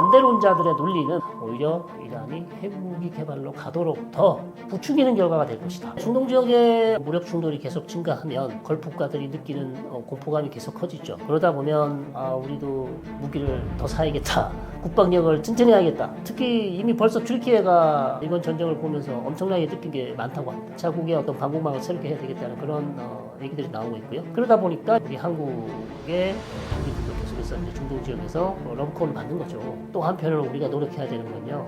반대론자들의 논리는 오히려 이란이 핵무기 개발로 가도록 더 부추기는 결과가 될 것이다. 중동 지역의 무력 충돌이 계속 증가하면 걸프 국가들이 느끼는 어, 공포감이 계속 커지죠. 그러다 보면 아 우리도 무기를 더 사야겠다. 국방력을 튼튼해야겠다. 특히 이미 벌써 튀르키예가 이번 전쟁을 보면서 엄청나게 느낀 게 많다고 합니다. 자국의 어떤 방공망을 새롭게 해야 되겠다는 그런 어, 얘기들이 나오고 있고요. 그러다 보니까 우리 한국의 우리 계속해서 이제 중동 지역에서 어, 러브콜을 받는 거죠. 또 한편으로 우리가 노력해야 되는 건요.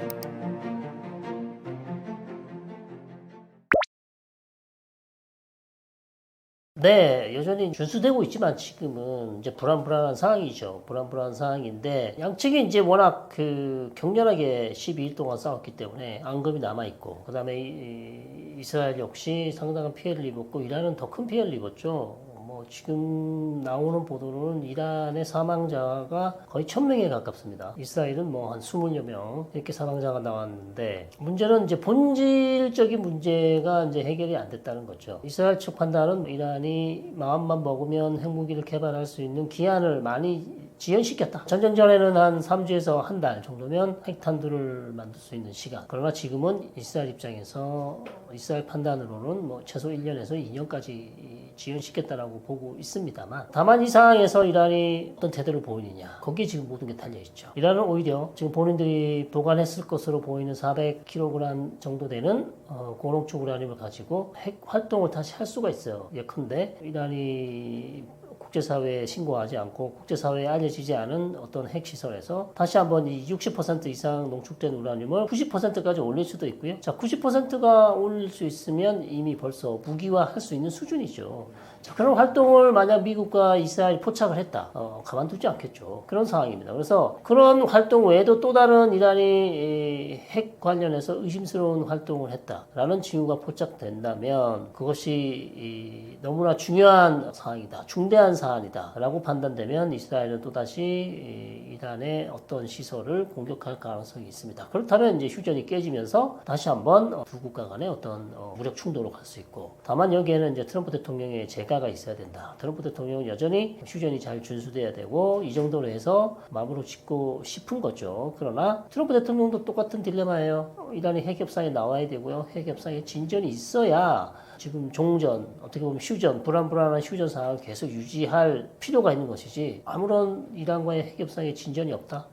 네, 여전히 준수되고 있지만 지금은 이제 불안불안한 상황이죠. 불안불안한 상황인데 양측이 이제 워낙 그 격렬하게 12일 동안 싸웠기 때문에 앙금이 남아 있고 그다음에 이- 이스라엘 역시 상당한 피해를 입었고 이란은 더 큰 피해를 입었죠. 뭐 지금 나오는 보도로는 이란의 사망자가 거의 천 명에 가깝습니다. 이스라엘은 뭐 한 20여 명 이렇게 사망자가 나왔는데 문제는 이제 본질적인 문제가 이제 해결이 안 됐다는 거죠. 이스라엘 측 판단은 이란이 마음만 먹으면 핵무기를 개발할 수 있는 기한을 많이 지연시켰다. 전쟁 전에는 한 3주에서 한 달 정도면 핵탄두를 만들 수 있는 시간. 그러나 지금은 이스라엘 입장에서 이스라엘 판단으로는 뭐 최소 1년에서 2년까지 지연시켰다라고 보고 있습니다만 다만 이 상황에서 이란이 어떤 태도를 보이느냐 거기에 지금 모든 게 달려 있죠. 이란은 오히려 지금 본인들이 보관했을 것으로 보이는 400kg 정도 되는 어, 고농축 우라늄을 가지고 핵 활동을 다시 할 수가 있어요. 예컨대 이란이 국제사회에 신고하지 않고 국제사회에 알려지지 않은 어떤 핵시설에서 다시 한번 이 60% 이상 농축된 우라늄을 90%까지 올릴 수도 있고요. 자, 90%가 올릴 수 있으면 이미 벌써 무기화할 수 있는 수준이죠. 자, 그런 활동을 만약 미국과 이스라엘이 포착을 했다. 어, 가만두지 않겠죠. 그런 상황입니다. 그래서 그런 활동 외에도 또 다른 이란이 이, 핵 관련해서 의심스러운 활동을 했다라는 징후가 포착된다면 그것이 이, 너무나 중요한 상황이다. 중대한 사안이다라고 판단되면 이스라엘은 또다시 이, 이란의 어떤 시설을 공격할 가능성이 있습니다. 그렇다면 이제 휴전이 깨지면서 다시 한번 어, 두 국가 간의 어떤 어, 무력 충돌로 갈 수 있고 다만 여기에는 이제 트럼프 대통령의 재가 가 있어야 된다. 트럼프 대통령은 여전히 휴전이 잘 준수돼야 되고 이 정도로 해서 마무리 짓고 싶은 거죠. 그러나 트럼프 대통령도 똑같은 딜레마예요. 어, 이란이 핵협상에 나와야 되고요. 핵협상에 진전이 있어야 지금 종전, 어떻게 보면 휴전, 불안불안한 휴전 상황을 계속 유지할 필요가 있는 것이지 아무런 이란과의 핵협상에 진전이 없다.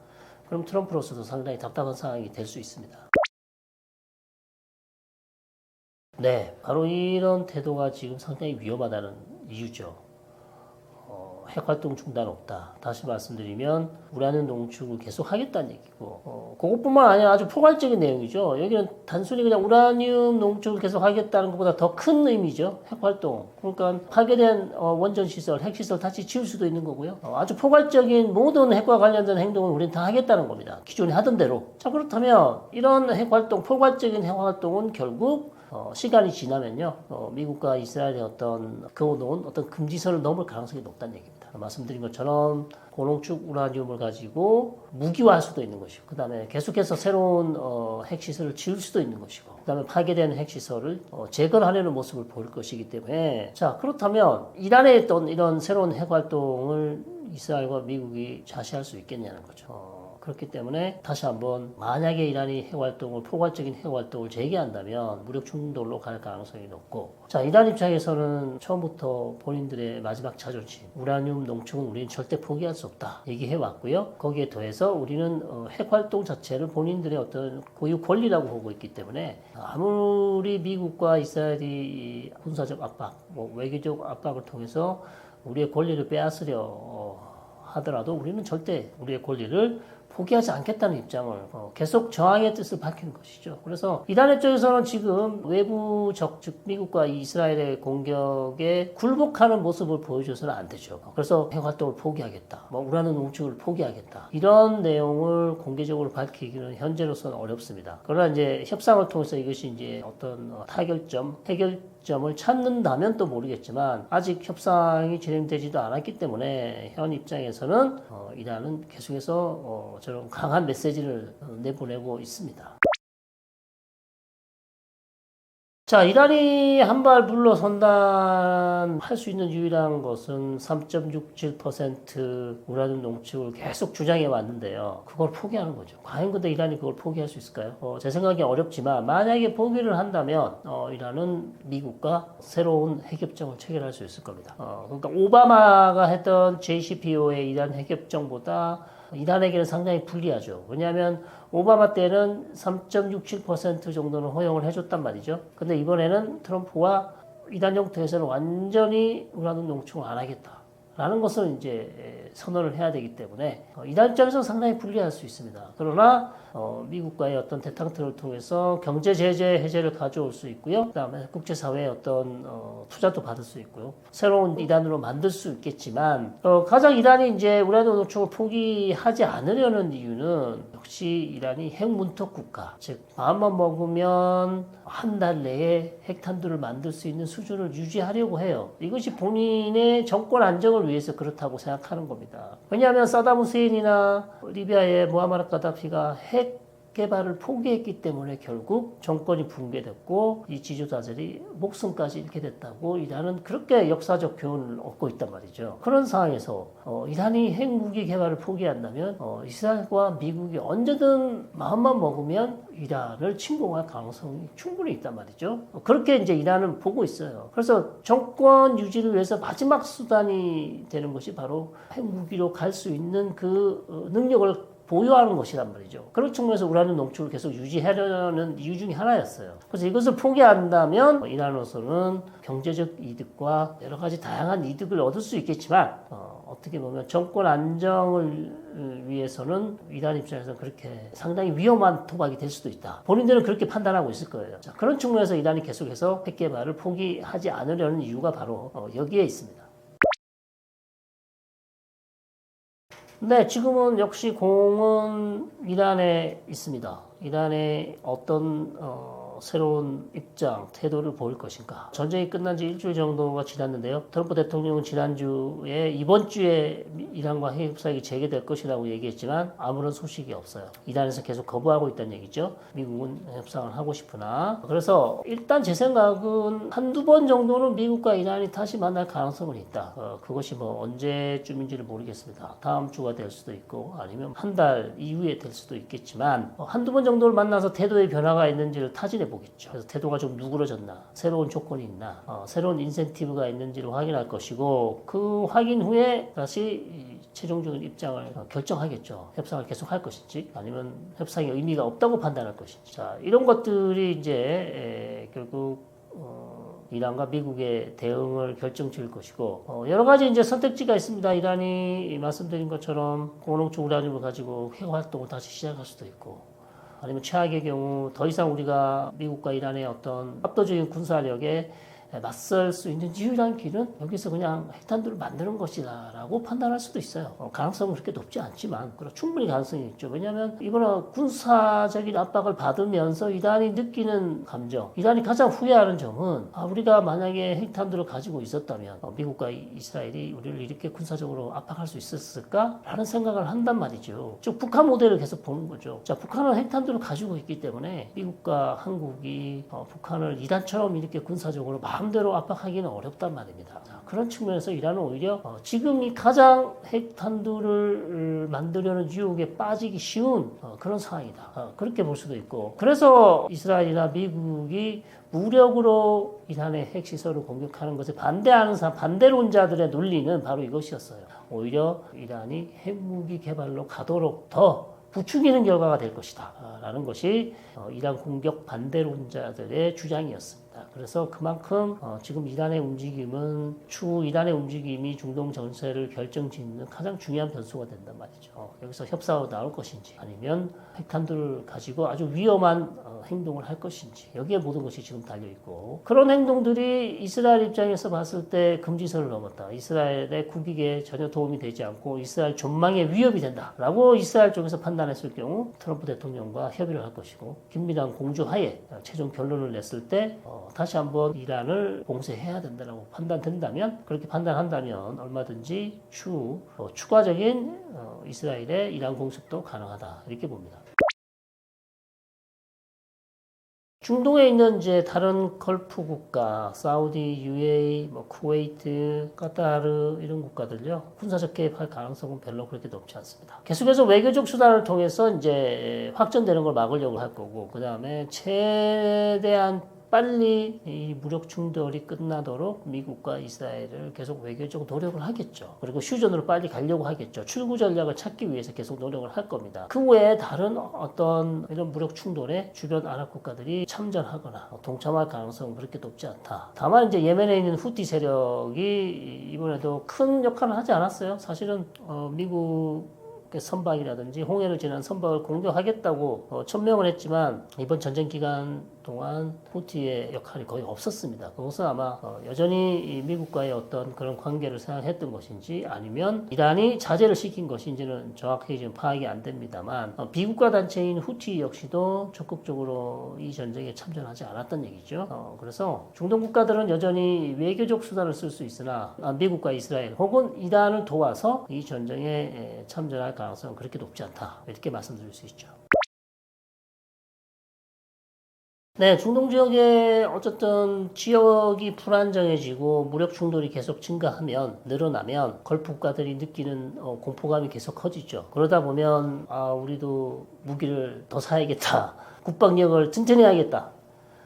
그럼 트럼프로서도 상당히 답답한 상황이 될 수 있습니다. 네, 바로 이런 태도가 지금 상당히 위험하다는 이유죠. 어, 핵활동 중단 없다. 다시 말씀드리면 우라늄 농축을 계속 하겠다는 얘기고 어, 그것뿐만 아니라 아주 포괄적인 내용이죠. 여기는 단순히 그냥 우라늄 농축을 계속 하겠다는 것보다 더 큰 의미죠. 핵활동. 그러니까 파괴된 어, 원전 시설, 핵 시설 다시 지을 수도 있는 거고요. 어, 아주 포괄적인 모든 핵과 관련된 행동을 우리는 다 하겠다는 겁니다. 기존에 하던 대로. 자 그렇다면 이런 핵활동, 포괄적인 핵활동은 결국 어, 시간이 지나면요, 어, 미국과 이스라엘의 어떤 그어놓은 어떤 금지선을 넘을 가능성이 높다는 얘기입니다. 말씀드린 것처럼 고농축 우라늄을 가지고 무기화할 수도 있는 것이고, 그 다음에 계속해서 새로운 어, 핵시설을 지을 수도 있는 것이고, 그 다음에 파괴된 핵시설을 어, 재건하려는 모습을 보일 것이기 때문에, 자 그렇다면 이란에 있던 이런 새로운 핵활동을 이스라엘과 미국이 자시할 수 있겠냐는 거죠. 어, 그렇기 때문에 다시 한번 만약에 이란이 핵활동을 포괄적인 핵활동을 재개한다면 무력 충돌로 갈 가능성이 높고 자 이란 입장에서는 처음부터 본인들의 마지막 자존심 우라늄 농축은 우리는 절대 포기할 수 없다 얘기해 왔고요. 거기에 더해서 우리는 어, 핵활동 자체를 본인들의 어떤 고유 권리라고 보고 있기 때문에 아무리 미국과 이스라엘이 이 군사적 압박 뭐 외교적 압박을 통해서 우리의 권리를 빼앗으려 어, 하더라도 우리는 절대 우리의 권리를 포기하지 않겠다는 입장을 어, 계속 저항의 뜻을 밝히는 것이죠. 그래서 이란 입장에서는 지금 외부 적, 즉 미국과 이스라엘의 공격에 굴복하는 모습을 보여줘서는 안 되죠. 그래서 핵 활동을 포기하겠다. 뭐 우라늄 농축을 포기하겠다. 이런 내용을 공개적으로 밝히기는 현재로서는 어렵습니다. 그러나 이제 협상을 통해서 이것이 이제 어떤 어, 타결점, 해결 점을 찾는다면 또 모르겠지만 아직 협상이 진행되지도 않았기 때문에 현 입장에서는 어, 이란은 계속해서 어, 저런 강한 메시지를 어, 내보내고 있습니다. 자, 이란이 한 발 물러선단 할 수 있는 유일한 것은 3.67% 우라늄 농축을 계속 주장해 왔는데요. 그걸 포기하는 거죠. 과연 근데 이란이 그걸 포기할 수 있을까요? 어, 제 생각에 어렵지만 만약에 포기를 한다면 어, 이란은 미국과 새로운 핵협정을 체결할 수 있을 겁니다. 어, 그러니까 오바마가 했던 JCPO의 이란 핵협정보다 이란에게는 상당히 불리하죠. 왜냐하면 오바마 때는 3.67% 정도는 허용을 해줬단 말이죠. 근데 이번에는 트럼프와 이란 형태에서는 완전히 우라늄 농축을 안 하겠다. 라는 것을 이제 선언을 해야 되기 때문에 어, 이란 입장에서 상당히 불리할 수 있습니다. 그러나 어, 미국과의 어떤 대탕트를 통해서 경제 제재 해제를 가져올 수 있고요. 그다음에 국제사회의 어떤 어, 투자도 받을 수 있고요. 새로운 이란으로 만들 수 있겠지만 어, 가장 이란이 이제 우라늄 농축을 포기하지 않으려는 이유는 역시 이란이 핵문턱 국가, 즉 마음만 먹으면 한 달 내에 핵탄두를 만들 수 있는 수준을 유지하려고 해요. 이것이 본인의 정권 안정을 위해서 그렇다고 생각하는 겁니다. 왜냐하면 사담 후세인이나 리비아의 모하마르 가다피가 핵 개발을 포기했기 때문에 결국 정권이 붕괴됐고 이 지도자들이 목숨까지 잃게 됐다고 이란은 그렇게 역사적 교훈을 얻고 있단 말이죠. 그런 상황에서 어, 이란이 핵무기 개발을 포기한다면 어, 이스라엘과 미국이 언제든 마음만 먹으면 이란을 침공할 가능성이 충분히 있단 말이죠. 어, 그렇게 이제 이란은 보고 있어요. 그래서 정권 유지를 위해서 마지막 수단이 되는 것이 바로 핵무기로 갈 수 있는 그 어, 능력을 보유하는 것이란 말이죠. 그런 측면에서 우라늄 농축을 계속 유지하려는 이유 중에 하나였어요. 그래서 이것을 포기한다면 이란으로서는 경제적 이득과 여러 가지 다양한 이득을 얻을 수 있겠지만 어, 떻게 보면 정권 안정을 위해서는 이란 입장에서 그렇게 상당히 위험한 도박이 될 수도 있다. 본인들은 그렇게 판단하고 있을 거예요. 자, 그런 측면에서 이란이 계속해서 핵 개발을 포기하지 않으려는 이유가 바로 어, 여기에 있습니다. 네, 지금은 역시 공은 이란에 있습니다. 이란의 어떤 어, 새로운 입장, 태도를 보일 것인가. 전쟁이 끝난 지 일주일 정도가 지났는데요. 트럼프 대통령은 지난주에 이번 주에 이란과 핵 협상이 재개될 것이라고 얘기했지만 아무런 소식이 없어요. 이란에서 계속 거부하고 있다는 얘기죠. 미국은 협상을 하고 싶으나. 그래서 일단 제 생각은 한두 번 정도는 미국과 이란이 다시 만날 가능성은 있다. 어, 그것이 뭐 언제쯤인지를 모르겠습니다. 다음 주가 될 수도 있고 아니면 한 달 이후에 될 수도 있겠지만 어, 한두 번 정도를 만나서 태도의 변화가 있는지를 타진해 보겠죠. 그래서 태도가 좀 누그러졌나, 새로운 조건이 있나, 어, 새로운 인센티브가 있는지를 확인할 것이고 그 확인 후에 다시 최종적인 입장을 어, 결정하겠죠. 협상을 계속 할 것인지 아니면 협상의 의미가 없다고 판단할 것인지. 자, 이런 것들이 이제 에, 결국 어, 이란과 미국의 대응을 결정 지을 것이고 어, 여러 가지 이제 선택지가 있습니다. 이란이 말씀드린 것처럼 고농축 우라늄을 가지고 핵 활동을 다시 시작할 수도 있고 아니면 최악의 경우 더 이상 우리가 미국과 이란의 어떤 압도적인 군사력에 맞설 수 있는 유일한 길은 여기서 그냥 핵탄두를 만드는 것이다라고 판단할 수도 있어요. 어, 가능성은 그렇게 높지 않지만 그럼 충분히 가능성이 있죠. 왜냐하면 이번에 군사적인 압박을 받으면서 이란이 느끼는 감정, 이란이 가장 후회하는 점은 아, 우리가 만약에 핵탄두를 가지고 있었다면 어, 미국과 이- 이스라엘이 우리를 이렇게 군사적으로 압박할 수 있었을까라는 생각을 한단 말이죠. 즉 북한 모델을 계속 보는 거죠. 자, 북한은 핵탄두를 가지고 있기 때문에 미국과 한국이 어, 북한을 이란처럼 이렇게 군사적으로 마음대로 압박하기는 어렵단 말입니다. 자, 그런 측면에서 이란은 오히려 어, 지금이 가장 핵탄두를 음, 만들려는 유혹에 빠지기 쉬운 어, 그런 상황이다. 어, 그렇게 볼 수도 있고 그래서 이스라엘이나 미국이 무력으로 이란의 핵시설을 공격하는 것에 반대하는 사 반대론자들의 논리는 바로 이것이었어요. 오히려 이란이 핵무기 개발로 가도록 더 부추기는 결과가 될 것이다. 아, 라는 것이 어, 이란 공격 반대론자들의 주장이었습니다. 그래서 그만큼 어, 지금 이란의 움직임은 추후 이란의 움직임이 중동 전세를 결정짓는 가장 중요한 변수가 된단 말이죠. 어, 여기서 협상으로 나올 것인지 아니면 핵탄두를 가지고 아주 위험한 어, 행동을 할 것인지 여기에 모든 것이 지금 달려 있고 그런 행동들이 이스라엘 입장에서 봤을 때 금지선을 넘었다. 이스라엘의 국익에 전혀 도움이 되지 않고 이스라엘 전망에 위협이 된다라고 이스라엘 쪽에서 판단했을 경우 트럼프 대통령과 협의를 할 것이고 긴밀한 공조하에 최종 결론을 냈을 때 어, 다시 한번 이란을 봉쇄해야 된다고 판단된다면 그렇게 판단한다면 얼마든지 추후 어, 추가적인 어, 이스라엘의 이란 공습도 가능하다 이렇게 봅니다. 중동에 있는 이제 다른 컬프 국가, 사우디, UAE, 뭐 쿠웨이트, 카타르 이런 국가들요 군사적 개입할 가능성은 별로 그렇게 높지 않습니다. 계속해서 외교적 수단을 통해서 이제 확전되는 걸 막으려고 할 거고 그 다음에 최대한 빨리 이 무력 충돌이 끝나도록 미국과 이스라엘을 계속 외교적 노력을 하겠죠. 그리고 휴전으로 빨리 가려고 하겠죠. 출구 전략을 찾기 위해서 계속 노력을 할 겁니다. 그 외에 다른 어떤 이런 무력 충돌에 주변 아랍 국가들이 참전하거나 동참할 가능성은 그렇게 높지 않다. 다만 이제 예멘에 있는 후티 세력이 이번에도 큰 역할을 하지 않았어요. 사실은 어, 미국 그 선박이라든지 홍해를 지난 선박을 공격하겠다고 어, 천명을 했지만 이번 전쟁 기간 동안 후티의 역할이 거의 없었습니다. 그것은 아마 어, 여전히 이 미국과의 어떤 그런 관계를 생각했던 것인지 아니면 이란이 자제를 시킨 것인지는 정확하게 지금 파악이 안 됩니다만 어, 비국가 단체인 후티 역시도 적극적으로 이 전쟁에 참전하지 않았던 얘기죠. 어, 그래서 중동 국가들은 여전히 외교적 수단을 쓸 수 있으나 아, 미국과 이스라엘 혹은 이란을 도와서 이 전쟁에 에, 참전할 가능성은 그렇게 높지 않다. 이렇게 말씀드릴 수 있죠. 네, 중동 지역에 어쨌든 지역이 불안정해지고 무력 충돌이 계속 증가하면 늘어나면 걸프 국가들이 느끼는 어, 공포감이 계속 커지죠. 그러다 보면 아 우리도 무기를 더 사야겠다, 국방력을 튼튼히 해야겠다.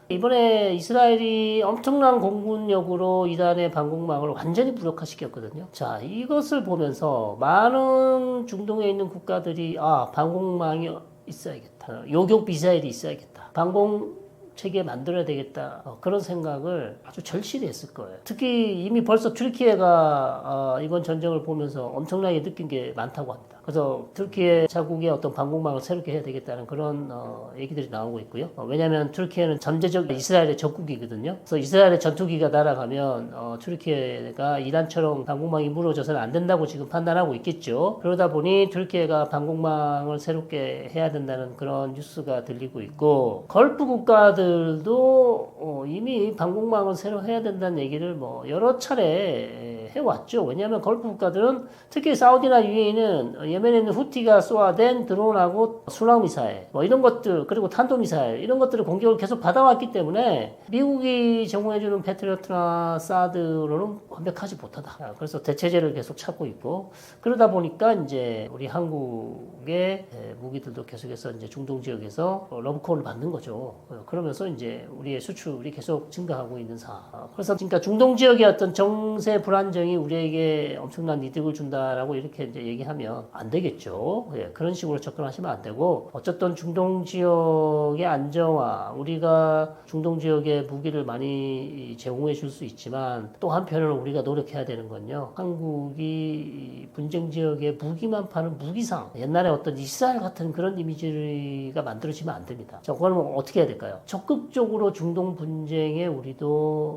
이번에 이스라엘이 엄청난 공군력으로 이란의 방공망을 완전히 무력화시켰거든요. 자, 이것을 보면서 많은 중동에 있는 국가들이 아 방공망이 있어야겠다, 요격 미사일이 있어야겠다, 방공 체계 만들어야 되겠다 어, 그런 생각을 아주 절실히 했을 거예요. 특히 이미 벌써 튀르키예가 어, 이번 전쟁을 보면서 엄청나게 느낀 게 많다고 합니다. 그래서 튀르키예 자국의 어떤 방공망을 새롭게 해야 되겠다는 그런 어, 얘기들이 나오고 있고요. 어, 왜냐하면 튀르키예는 잠재적 이스라엘의 적국이거든요. 그래서 이스라엘의 전투기가 날아가면 어, 튀르키예가 이란처럼 방공망이 무너져서는 안 된다고 지금 판단하고 있겠죠. 그러다 보니 튀르키예가 방공망을 새롭게 해야 된다는 그런 뉴스가 들리고 있고 걸프 국가들도 어, 이미 방공망을 새로 해야 된다는 얘기를 뭐 여러 차례 해왔죠. 왜냐하면 걸프 국가들은 특히 사우디나 UAE는 예멘에 있는 후티가 쏘아댄 드론하고 순항 미사일 뭐 이런 것들 그리고 탄도 미사일 이런 것들을 공격을 계속 받아왔기 때문에 미국이 제공해주는 패트리어트나 사드로는 완벽하지 못하다. 아, 그래서 대체제를 계속 찾고 있고 그러다 보니까 이제 우리 한국의 에, 무기들도 계속해서 이제 중동 지역에서 어, 러브콜을 받는 거죠. 어, 그러면서 이제 우리의 수출이 계속 증가하고 있는 상황. 어, 그래서 그러니까 중동 지역의 어떤 정세 불안정 이 우리에게 엄청난 이득을 준다라고 이렇게 이제 얘기하면 안 되겠죠. 예, 그런 식으로 접근하시면 안 되고 어쨌든 중동 지역의 안정화 우리가 중동 지역에 무기를 많이 제공해 줄 수 있지만 또 한편으로 우리가 노력해야 되는 건요. 한국이 분쟁 지역에 무기만 파는 무기상 옛날에 어떤 이스라엘 같은 그런 이미지가 만들어지면 안 됩니다. 자, 그러면 어떻게 해야 될까요? 적극적으로 중동 분쟁에 우리도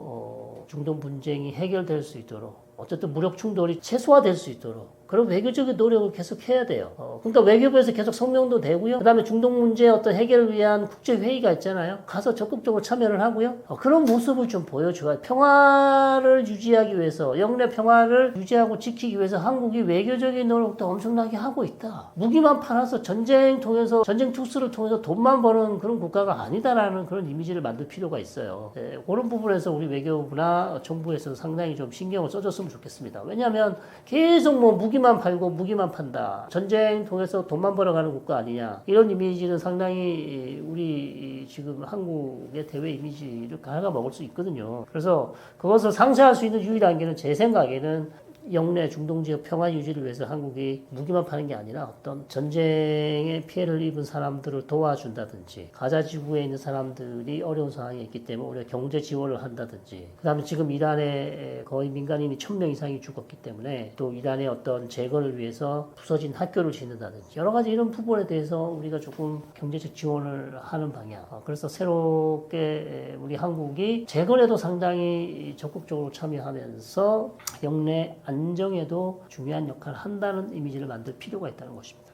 어, 중동 분쟁이 해결될 수 있도록 어쨌든 무력 충돌이 최소화될 수 있도록 그런 외교적인 노력을 계속 해야 돼요. 어, 그러니까 외교부에서 계속 성명도 되고요. 그다음에 중동 문제 어떤 해결을 위한 국제 회의가 있잖아요. 가서 적극적으로 참여를 하고요. 어, 그런 모습을 좀 보여줘야 평화를 유지하기 위해서 영내 평화를 유지하고 지키기 위해서 한국이 외교적인 노력도 엄청나게 하고 있다. 무기만 팔아서 전쟁 통해서 전쟁 특수를 통해서 돈만 버는 그런 국가가 아니다라는 그런 이미지를 만들 필요가 있어요. 네, 그런 부분에서 우리 외교부나 정부에서 상당히 좀 신경을 써줬으면 좋겠습니다. 왜냐하면 계속 뭐 무기 무기만 팔고 무기만 판다. 전쟁 통해서 돈만 벌어가는 국가 아니냐. 이런 이미지는 상당히 우리 지금 한국의 대외 이미지를 갉아먹을 수 있거든요. 그래서 그것을 상쇄할 수 있는 유일한 게는 제 생각에는 영내 중동 지역 평화 유지를 위해서 한국이 무기만 파는 게 아니라 어떤 전쟁에 피해를 입은 사람들을 도와준다든지 가자 지구에 있는 사람들이 어려운 상황에 있기 때문에 우리가 경제 지원을 한다든지 그다음에 지금 이란에 거의 민간인이 천 명 이상이 죽었기 때문에 또 이란의 어떤 재건을 위해서 부서진 학교를 짓는다든지 여러 가지 이런 부분에 대해서 우리가 조금 경제적 지원을 하는 방향. 어, 그래서 새롭게 우리 한국이 재건에도 상당히 적극적으로 참여하면서 영내 안 정에도 중요한 역할을 한다는 이미지를 만들 필요가 있다는 것입니다.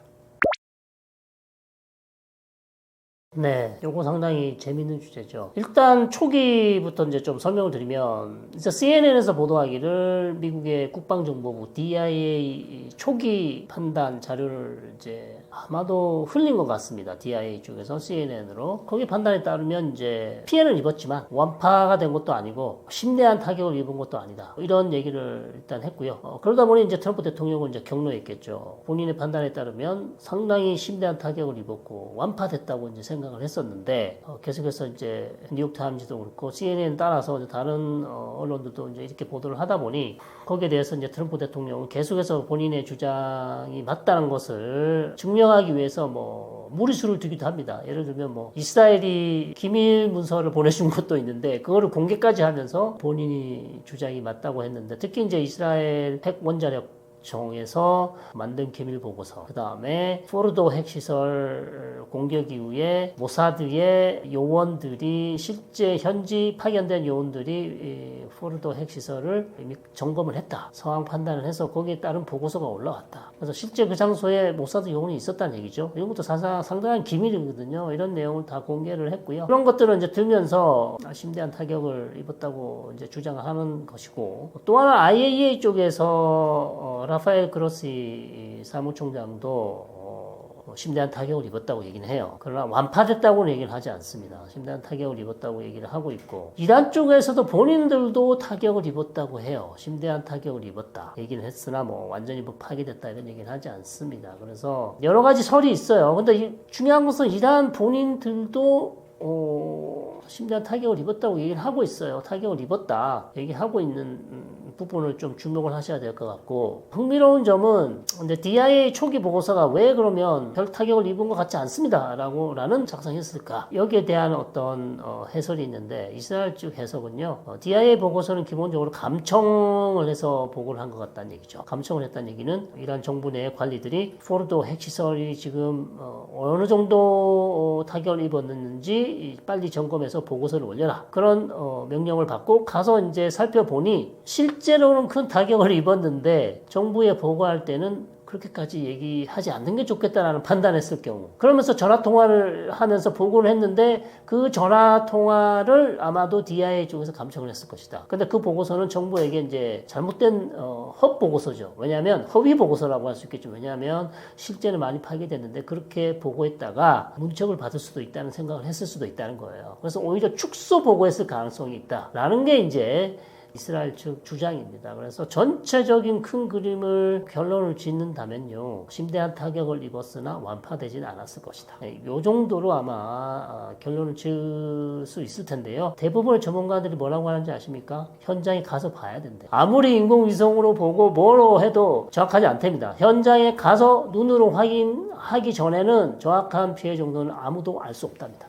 네, 요거 상당히 재밌는 주제죠. 일단 초기부터 이제 좀 설명을 드리면, 이제 CNN에서 보도하기를 미국의 국방정보부 DIA 초기 판단 자료를 이제 아마도 흘린 것 같습니다. DIA 쪽에서 CNN으로. 거기 판단에 따르면 이제 피해는 입었지만 완파가 된 것도 아니고 심대한 타격을 입은 것도 아니다. 이런 얘기를 일단 했고요. 어, 그러다 보니 이제 트럼프 대통령은 이제 경로했겠죠. 본인의 판단에 따르면 상당히 심대한 타격을 입었고 완파됐다고 이제 생각 을 했었는데 어, 계속해서 이제 뉴욕타임즈도 그렇고 CNN 따라서 다른 어, 언론들도 이제 이렇게 보도를 하다 보니 거기에 대해서 이제 트럼프 대통령은 계속해서 본인의 주장이 맞다는 것을 증명하기 위해서 뭐 무리수를 두기도 합니다. 예를 들면 뭐 이스라엘이 기밀 문서를 보내준 것도 있는데 그거를 공개까지 하면서 본인이 주장이 맞다고 했는데 특히 이제 이스라엘 핵 원자력 정에서 만든 기밀 보고서 그 다음에 포르도 핵시설 공격 이후에 모사드의 요원들이 실제 현지 파견된 요원들이 이 포르도 핵시설을 이미 점검을 했다 상황 판단을 해서 거기에 따른 보고서가 올라왔다. 그래서 실제 그 장소에 모사드 요원이 있었다는 얘기죠. 이런 것도 상당, 상당한 기밀이거든요. 이런 내용을 다 공개를 했고요. 그런 것들을 이제 들면서 심대한 타격을 입었다고 이제 주장하는 것이고 또 하나 IAEA 쪽에서 어, 라파엘 그로시 사무총장도 어, 심대한 타격을 입었다고 얘기는 해요. 그러나 완파됐다고는 얘기를 하지 않습니다. 심대한 타격을 입었다고 얘기를 하고 있고 이란 쪽에서도 본인들도 타격을 입었다고 해요. 심대한 타격을 입었다 얘기는 했으나 뭐 완전히 뭐 파괴됐다 이런 얘기는 하지 않습니다. 그래서 여러 가지 설이 있어요. 근데 이- 중요한 것은 이란 본인들도 어, 심대한 타격을 입었다고 얘기를 하고 있어요. 타격을 입었다. 얘기하고 있는 음, 부분을 좀 주목을 하셔야 될 것 같고. 흥미로운 점은 근데 DIA 초기 보고서가 왜 그러면 별 타격을 입은 것 같지 않습니다 라고 라는 작성했을까? 여기에 대한 어떤 어, 해설이 있는데 이스라엘 측 해석은요. 어, DIA 보고서는 기본적으로 감청을 해서 보고를 한 것 같다는 얘기죠. 감청을 했다는 얘기는 이란 정부 내 관리들이 포르도 핵시설이 지금 어, 느 정도 어, 타격을 입었는지 빨리 점검해서 보고서를 올려라. 그런 어, 명령을 받고 가서 이제 살펴보니 실제로는 큰 타격을 입었는데 정부에 보고할 때는 그렇게까지 얘기하지 않는 게 좋겠다라는 판단했을 경우 그러면서 전화 통화를 하면서 보고를 했는데 그 전화 통화를 아마도 DIA 쪽에서 감청을 했을 것이다. 근데 그 보고서는 정부에게 이제 잘못된 어, 헛 보고서죠. 왜냐하면 허위 보고서라고 할 수 있겠죠. 왜냐하면 실제는 많이 파괴됐는데 그렇게 보고했다가 문책을 받을 수도 있다는 생각을 했을 수도 있다는 거예요. 그래서 오히려 축소 보고했을 가능성이 있다라는 게 이제 이스라엘 측 주장입니다. 그래서 전체적인 큰 그림을 결론을 짓는다면요. 심대한 타격을 입었으나 완파되진 않았을 것이다. 이 정도로 아마 아, 결론을 지을 수 있을 텐데요. 대부분의 전문가들이 뭐라고 하는지 아십니까? 현장에 가서 봐야 된대. 아무리 인공위성으로 보고 뭐로 해도 정확하지 않답니다. 현장에 가서 눈으로 확인하기 전에는 정확한 피해 정도는 아무도 알 수 없답니다.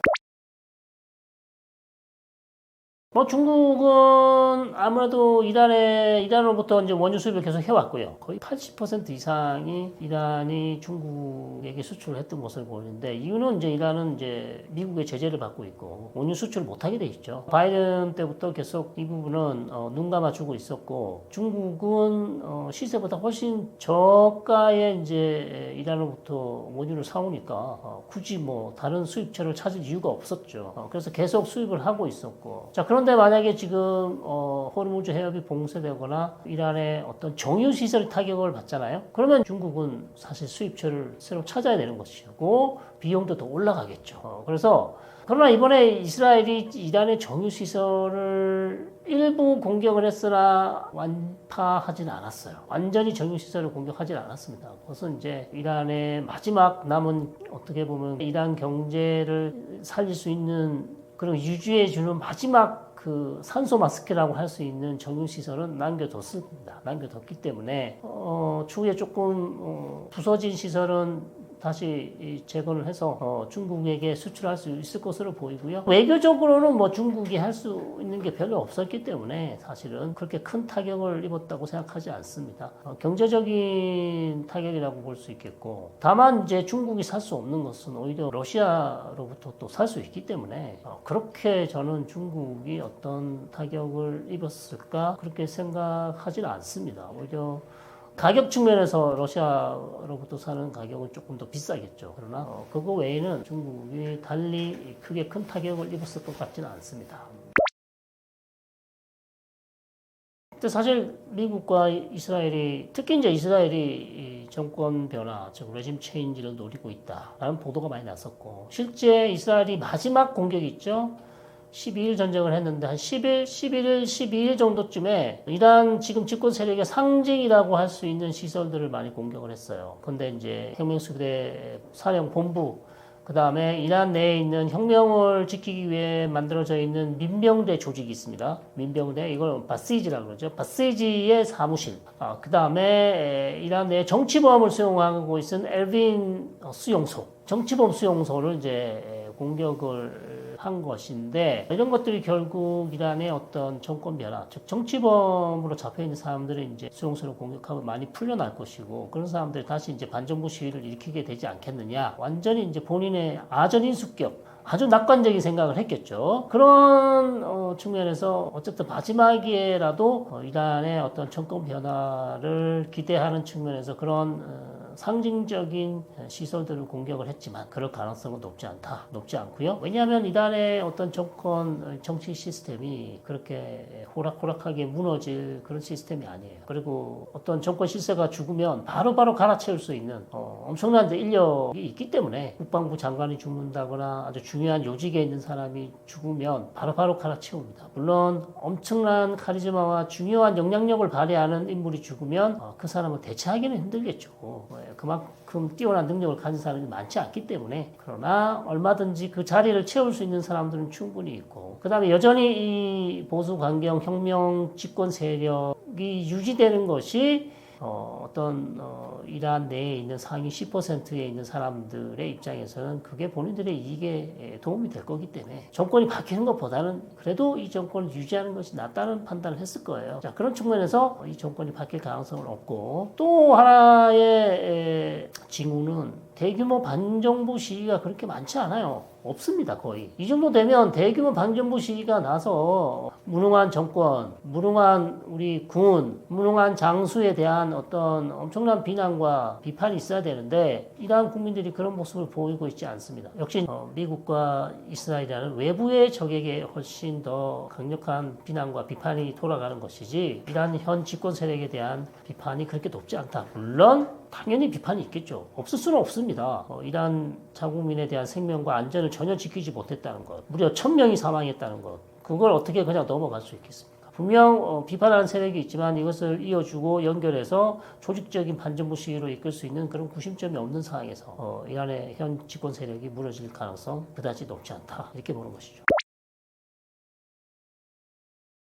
뭐 중국은 아무래도 이란에 이란으로부터 이제 원유 수입을 계속 해왔고요. 거의 80% 이상이 이란이 중국에게 수출을 했던 것을 보이는데 이유는 이제 이란은 이제 미국의 제재를 받고 있고 원유 수출을 못하게 돼 있죠. 바이든 때부터 계속 이 부분은 어, 눈 감아주고 있었고 중국은 어, 시세보다 훨씬 저가에 이제 이란으로부터 원유를 사오니까 어, 굳이 뭐 다른 수입처를 찾을 이유가 없었죠. 어, 그래서 계속 수입을 하고 있었고 자 그런 데 만약에 지금 어, 호르무즈 해협이 봉쇄되거나 이란의 어떤 정유 시설 타격을 받잖아요. 그러면 중국은 사실 수입처를 새로 찾아야 되는 것이고 비용도 더 올라가겠죠. 어, 그래서 그러나 이번에 이스라엘이 이란의 정유 시설을 일부 공격을 했으나 완파하진 않았어요. 완전히 정유 시설을 공격하진 않았습니다. 그것은 이제 이란의 마지막 남은 어떻게 보면 이란 경제를 살릴 수 있는 그리고 유지해 주는 마지막 그 산소 마스크라고 할 수 있는 정유 시설은 남겨뒀습니다. 남겨뒀기 때문에 어, 추후에 조금 어, 부서진 시설은 다시 이 재건을 해서 어, 중국에게 수출할 수 있을 것으로 보이고요. 외교적으로는 뭐 중국이 할 수 있는 게 별로 없었기 때문에 사실은 그렇게 큰 타격을 입었다고 생각하지 않습니다. 어, 경제적인 타격이라고 볼 수 있겠고 다만 이제 중국이 살 수 없는 것은 오히려 러시아로부터 또 살 수 있기 때문에 어, 그렇게 저는 중국이 어떤 타격을 입었을까 그렇게 생각하지는 않습니다. 오히려 가격 측면에서 러시아로부터 사는 가격은 조금 더 비싸겠죠. 그러나 어, 그거 외에는 중국이 달리 크게 큰 타격을 입었을 것 같지는 않습니다. 근데 사실 미국과 이스라엘이 특히 이제 이스라엘이 이 정권 변화, 즉 레짐 체인지를 노리고 있다라는 보도가 많이 났었고 실제 이스라엘이 마지막 공격이 있죠. 12일 전쟁을 했는데 한 10일, 11일, 12일 정도쯤에 이란 지금 집권 세력의 상징이라고 할 수 있는 시설들을 많이 공격을 했어요. 근데 이제 혁명수비대 사령 본부 그 다음에 이란 내에 있는 혁명을 지키기 위해 만들어져 있는 민병대 조직이 있습니다. 민병대 이걸 바시지라고 그러죠. 바시지의 사무실. 아, 그 다음에 이란 내 정치보험을 수용하고 있는 엘빈 수용소. 정치보험 수용소를 이제 공격을 한 것인데 이런 것들이 결국 이란의 어떤 정권 변화, 즉 정치범으로 잡혀 있는 사람들이 이제 수용소를 공격하면 많이 풀려날 것이고 그런 사람들이 다시 이제 반정부 시위를 일으키게 되지 않겠느냐. 완전히 이제 본인의 아전인수격 아주 낙관적인 생각을 했겠죠. 그런 어, 측면에서 어쨌든 마지막이라도 어, 이란의 어떤 정권 변화를 기대하는 측면에서 그런 어, 상징적인 시설들을 공격을 했지만 그럴 가능성은 높지 않다. 높지 않고요. 왜냐하면 이란의 어떤 정권 정치 시스템이 그렇게 호락호락하게 무너질 그런 시스템이 아니에요. 그리고 어떤 정권 실세가 죽으면 바로바로 갈아채울 수 있는 어, 엄청난 인력이 있기 때문에 국방부 장관이 죽는다거나 아주 중요한 요직에 있는 사람이 죽으면 바로바로 갈아채웁니다. 물론 엄청난 카리스마와 중요한 영향력을 발휘하는 인물이 죽으면 어, 그 사람을 대체하기는 힘들겠죠. 어, 그만큼 뛰어난 능력을 가진 사람이 많지 않기 때문에 그러나 얼마든지 그 자리를 채울 수 있는 사람들은 충분히 있고 그 다음에 여전히 이 보수 강경 혁명 집권 세력이 유지되는 것이 어, 어떤 어, 이란 내에 있는 상위 10%에 있는 사람들의 입장에서는 그게 본인들의 이익에 도움이 될 거기 때문에 정권이 바뀌는 것보다는 그래도 이 정권을 유지하는 것이 낫다는 판단을 했을 거예요. 자 그런 측면에서 이 정권이 바뀔 가능성은 없고 또 하나의 에, 징후는 대규모 반정부 시위가 그렇게 많지 않아요. 없습니다, 거의. 이 정도 되면 대규모 반정부 시위가 나서 무능한 정권, 무능한 우리 군, 무능한 장수에 대한 어떤 엄청난 비난과 비판이 있어야 되는데 이란 국민들이 그런 모습을 보이고 있지 않습니다. 역시 어, 미국과 이스라엘이라는 외부의 적에게 훨씬 더 강력한 비난과 비판이 돌아가는 것이지 이란 현 집권 세력에 대한 비판이 그렇게 높지 않다. 물론 당연히 비판이 있겠죠. 없을 수는 없습니다. 어, 이란 자국민에 대한 생명과 안전을 전혀 지키지 못했다는 것, 무려 천 명이 사망했다는 것, 그걸 어떻게 그냥 넘어갈 수 있겠습니까? 분명 어, 비판하는 세력이 있지만 이것을 이어주고 연결해서 조직적인 반정부 시위로 이끌 수 있는 그런 구심점이 없는 상황에서 어, 이란의 현 집권 세력이 무너질 가능성 그다지 높지 않다 이렇게 보는 것이죠.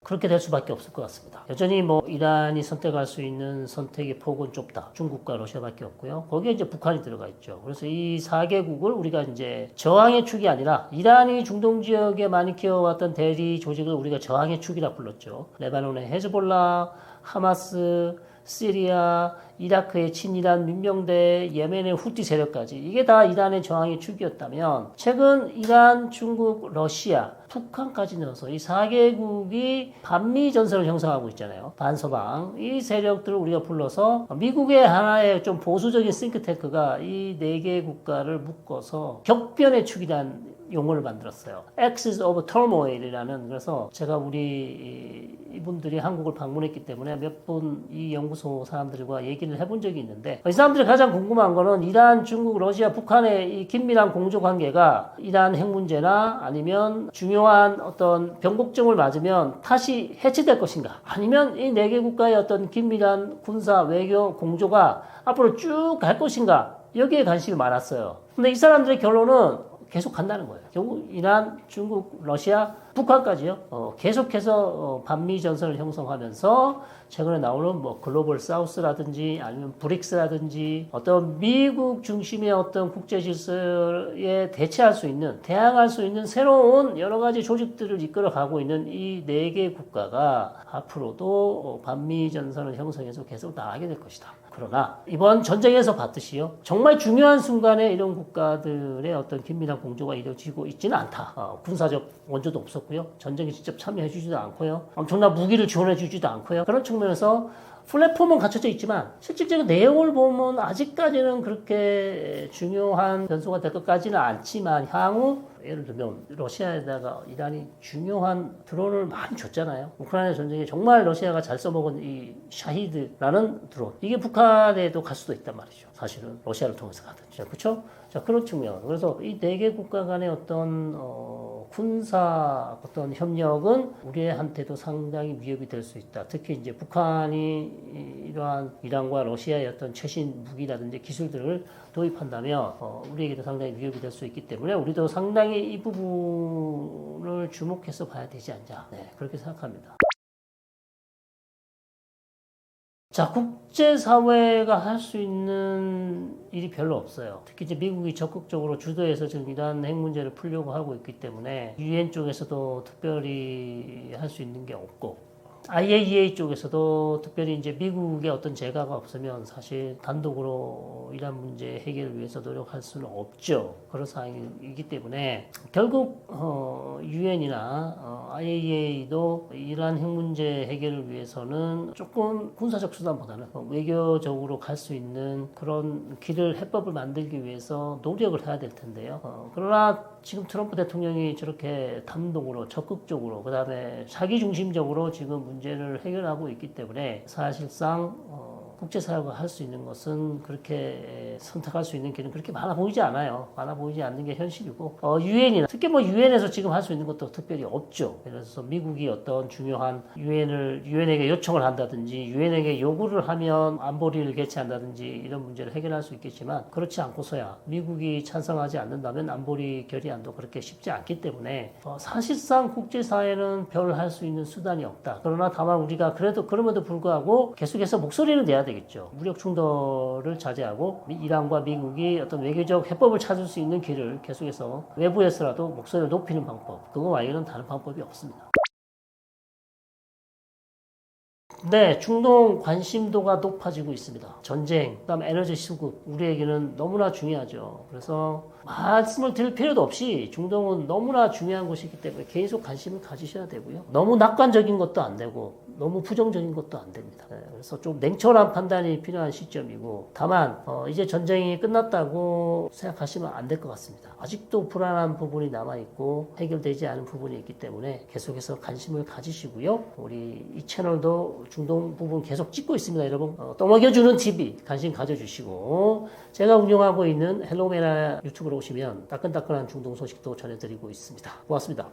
그렇게 될 수밖에 없을 것 같습니다. 여전히 뭐 이란이 선택할 수 있는 선택의 폭은 좁다. 중국과 러시아밖에 없고요. 거기에 이제 북한이 들어가 있죠. 그래서 이 4개국을 우리가 이제 저항의 축이 아니라 이란이 중동 지역에 많이 키워왔던 대리 조직을 우리가 저항의 축이라 불렀죠. 레바논의 헤즈볼라, 하마스, 시리아, 이라크의 친이란 민병대, 예멘의 후티 세력까지 이게 다 이란의 저항의 축이었다면 최근 이란, 중국, 러시아, 북한까지 넣어서 이 4개국이 반미 전선을 형성하고 있잖아요. 반서방. 이 세력들을 우리가 불러서 미국의 하나의 좀 보수적인 싱크탱크가 이네개 국가를 묶어서 격변의 축이란 용어를 만들었어요. Axis of Turmoil이라는 그래서 제가 우리 이분들이 한국을 방문했기 때문에 몇 분 이 연구소 사람들과 얘기를 해본 적이 있는데 이 사람들이 가장 궁금한 거는 이란, 중국, 러시아, 북한의 이 긴밀한 공조 관계가 이란 핵 문제나 아니면 중요한 어떤 변곡점을 맞으면 다시 해체될 것인가 아니면 이 네 개 국가의 어떤 긴밀한 군사 외교 공조가 앞으로 쭉 갈 것인가 여기에 관심이 많았어요. 근데 이 사람들의 결론은 계속 간다는 거예요. 결국 이란, 중국, 러시아, 북한까지요. 어, 계속해서 어, 반미 전선을 형성하면서 최근에 나오는 뭐 글로벌 사우스라든지 아니면 브릭스라든지 어떤 미국 중심의 어떤 국제 질서에 대체할 수 있는 대항할 수 있는 새로운 여러 가지 조직들을 이끌어 가고 있는 이 네 개 국가가 앞으로도 어, 반미 전선을 형성해서 계속 나가게 될 것이다. 그러나 이번 전쟁에서 봤듯이요. 정말 중요한 순간에 이런 국가들의 어떤 긴밀한 공조가 이루어지고 있지는 않다. 어, 군사적 원조도 없었고요. 전쟁에 직접 참여해 주지도 않고요. 엄청난 무기를 지원해 주지도 않고요. 그런 측면에서 플랫폼은 갖춰져 있지만 실질적인 내용을 보면 아직까지는 그렇게 중요한 변수가 될 것까지는 않지만 향후 예를 들면 러시아에다가 이란이 중요한 드론을 많이 줬잖아요. 우크라이나 전쟁에 정말 러시아가 잘 써먹은 이 샤히드라는 드론 이게 북한에도 갈 수도 있단 말이죠. 사실은 러시아를 통해서 가든지 그렇죠? 자 그런 측면. 그래서 이 네 개 국가 간의 어떤 어, 군사 어떤 협력은 우리한테도 상당히 위협이 될 수 있다. 특히 이제 북한이 이- 이러한 이란과 러시아의 어떤 최신 무기라든지 기술들을 도입한다면 어, 우리에게도 상당히 위협이 될 수 있기 때문에 우리도 상당히 이 부분을 주목해서 봐야 되지 않냐. 네, 그렇게 생각합니다. 자, 국제사회가 할 수 있는 일이 별로 없어요. 특히 이제 미국이 적극적으로 주도해서 지금 이란 핵 문제를 풀려고 하고 있기 때문에 유엔 쪽에서도 특별히 할 수 있는 게 없고 IAEA 쪽에서도 특별히 이제 미국의 어떤 제가가 없으면 사실 단독으로 이란 문제 해결을 위해서 노력할 수는 없죠. 그런 상황이기 때문에 결국 어, 유엔이나 어, IAEA도 이란 핵 문제 해결을 위해서는 조금 군사적 수단보다는 어, 외교적으로 갈 수 있는 그런 길을 해법을 만들기 위해서 노력을 해야 될 텐데요. 어, 그러나 지금 트럼프 대통령이 저렇게 단독으로 적극적으로 그다음에 자기 중심적으로 지금 문제를 해결하고 있기 때문에 사실상 어, 국제사회가 할 수 있는 것은 그렇게 선택할 수 있는 길은 그렇게 많아 보이지 않아요. 많아 보이지 않는 게 현실이고 어, 유엔이나 특히 뭐 유엔에서 지금 할 수 있는 것도 특별히 없죠. 그래서 미국이 어떤 중요한 유엔을 유엔에게 요청을 한다든지 유엔에게 요구를 하면 안보리를 개최한다든지 이런 문제를 해결할 수 있겠지만 그렇지 않고서야 미국이 찬성하지 않는다면 안보리 결의안도 그렇게 쉽지 않기 때문에 어, 사실상 국제사회는 별 할 수 있는 수단이 없다. 그러나 다만 우리가 그래도 그럼에도 불구하고 계속해서 목소리는 내야 되겠죠. 무력 충돌을 자제하고 미- 이란과 미국이 어떤 외교적 해법을 찾을 수 있는 길을 계속해서 외부에서라도 목소리를 높이는 방법. 그거 말고는 다른 방법이 없습니다. 네, 중동 관심도가 높아지고 있습니다. 전쟁, 그다음 에너지 수급, 우리에게는 너무나 중요하죠. 그래서 말씀을 드릴 필요도 없이 중동은 너무나 중요한 곳이기 때문에 계속 관심을 가지셔야 되고요. 너무 낙관적인 것도 안 되고 너무 부정적인 것도 안 됩니다. 네, 그래서 좀 냉철한 판단이 필요한 시점이고 다만 어, 이제 전쟁이 끝났다고 생각하시면 안 될 것 같습니다. 아직도 불안한 부분이 남아 있고 해결되지 않은 부분이 있기 때문에 계속해서 관심을 가지시고요. 우리 이 채널도 중동 부분 계속 찍고 있습니다, 여러분. 어, 떠먹여주는 TV 관심 가져주시고 제가 운영하고 있는 헬로메라 유튜브로 오시면 따끈따끈한 중동 소식도 전해드리고 있습니다. 고맙습니다.